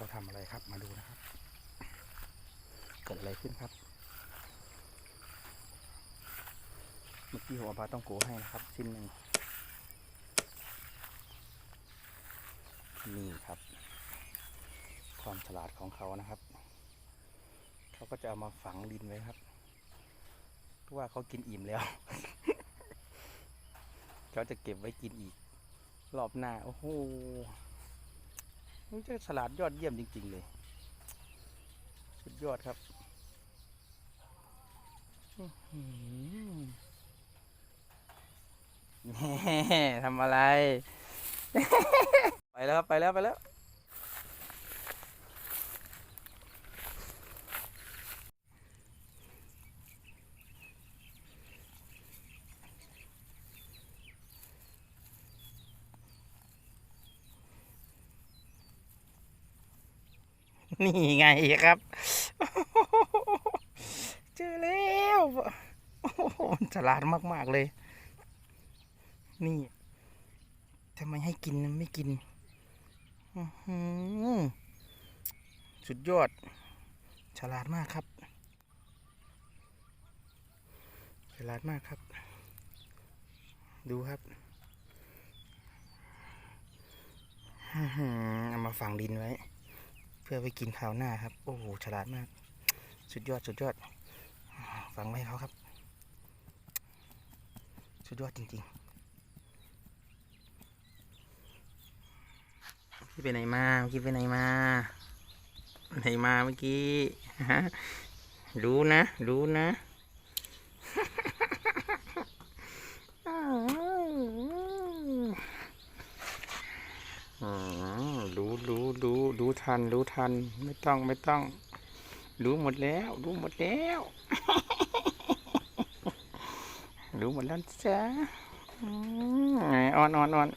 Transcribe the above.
เขาทำอะไรครับมาดูนะครับ เกิดอะไรขึ้นครับ เมื่อกี้หัวปลาต้องโกให้นะครับ ชิ้นหนึ่งนี่ครับ ความฉลาดของเขานะครับ เขาก็จะเอามาฝังดินไว้ครับเพราะว่าเขากินอิ่มแล้ว เขาจะเก็บไว้กินอีก รอบหน้า โอ้โห มันจะฉลาดยอดเยี่ยมจริง ๆ เลย สุดยอดครับแหมทำอะไร ไปแล้วครับ ไปแล้ว ไปแล้ว นี่ไงครับ เจอแล้วโอ้โหฉลาดมาก ๆ เลย นี่ทำไมให้กินไม่กินสุดยอด ฉลาดมากครับ ฉลาดมากครับ ดูครับเอามาฝังดินไว้ พื่อไปกินข้าวหน้าครับ โอ้โห ฉลาดมาก สุดยอด สุดยอด ฟังไว้เขาครับ สุดยอดจริงๆพี่ไปไหนมาเมื่อกี้ไปไหนมา ไหนมาเมื่อกี้ฮะรู้นะ รู้นะ อืม รู้รู้รู้ทัน รู้ทัน ไม่ต้องไม่ต้อง รู้หมดแล้ว รู้หมดแล้ว รู้หมดแล้วจ้าอ่อนอ่อนอ่อน